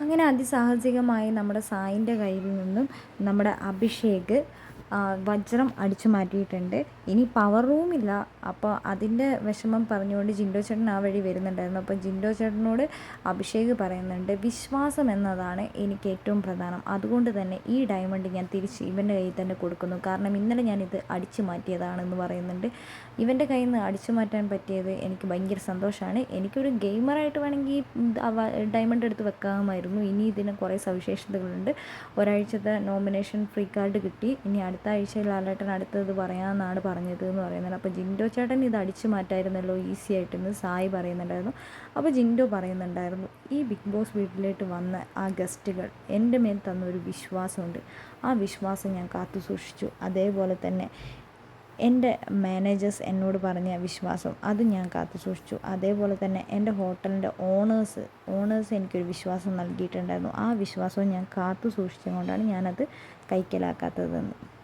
അങ്ങനെ അതിസാഹസികമായി നമ്മുടെ സായിന്റെ കയ്യിൽ നിന്നും നമ്മുടെ അഭിഷേക് വജ്രം അടിച്ചു മാറ്റിയിട്ടുണ്ട്. ഇനി പവർ റൂമില്ല അപ്പോൾ അതിന്റെ വിഷമം പറഞ്ഞുകൊണ്ട് ജിൻഡോ ചേട്ടൻ ആ വഴി വരുന്നുണ്ടായിരുന്നു. അപ്പോൾ ജിൻഡോ ചേട്ടനോട് അഭിഷേക് പറയുന്നുണ്ട് വിശ്വാസം എന്നതാണ് എനിക്ക് ഏറ്റവും പ്രധാനം. അതുകൊണ്ട് തന്നെ ഈ ഡയമണ്ട് ഞാൻ തിരിച്ച് ഇവന്റെ കയ്യിൽ തന്നെ കൊടുക്കുന്നു. കാരണം ഇന്നലെ ഞാനിത് അടിച്ചു മാറ്റിയതാണെന്ന് പറയുന്നുണ്ട്. ഇവന്റെ കയ്യിൽ നിന്ന് അടിച്ചു മാറ്റാൻ പറ്റിയത് എനിക്ക് ഭയങ്കര സന്തോഷമാണ്. എനിക്കൊരു ഗെയിമറായിട്ട് വേണമെങ്കിൽ ഡയമണ്ട് എടുത്ത് വെക്കാമായിരുന്നു. ഇനി ഇതിന് കുറേ സവിശേഷതകളുണ്ട്. ഒരാഴ്ചത്തെ നോമിനേഷൻ ഫ്രീ കാർഡ് കിട്ടി. ഇനി അടുത്ത ആഴ്ച ലാലേട്ടൻ അടുത്തത് പറയാമെന്നാണ് പറഞ്ഞത് എന്ന് പറയുന്നത്. അപ്പോൾ ജിൻഡോ ചേട്ടൻ ഇത് അടിച്ചു മാറ്റായിരുന്നല്ലോ ഈസി ആയിട്ടെന്ന് സായി പറയുന്നുണ്ടായിരുന്നു. അപ്പോൾ ജിൻഡോ പറയുന്നുണ്ടായിരുന്നു ഈ ബിഗ് ബോസ് വീട്ടിലേക്ക് വന്ന ആ ഗസ്റ്റുകൾ എന്റെ മേൽ തന്നൊരു വിശ്വാസമുണ്ട്. ആ വിശ്വാസം ഞാൻ കാത്തു സൂക്ഷിച്ചു. അതേപോലെ തന്നെ എന്റെ മാനേജേഴ്സ് എന്നോട് പറഞ്ഞ വിശ്വാസം അത് ഞാൻ കാത്തു സൂക്ഷിച്ചു. അതേപോലെ തന്നെ എന്റെ ഹോട്ടലിന്റെ ഓണേഴ്സ് ഓണേഴ്സ് എനിക്കൊരു വിശ്വാസം നൽകിയിട്ടുണ്ടായിരുന്നു. ആ വിശ്വാസവും ഞാൻ കാത്തു സൂക്ഷിച്ചുകൊണ്ടാണ് ഞാനത് കൈക്കലാക്കാത്തതെന്ന്.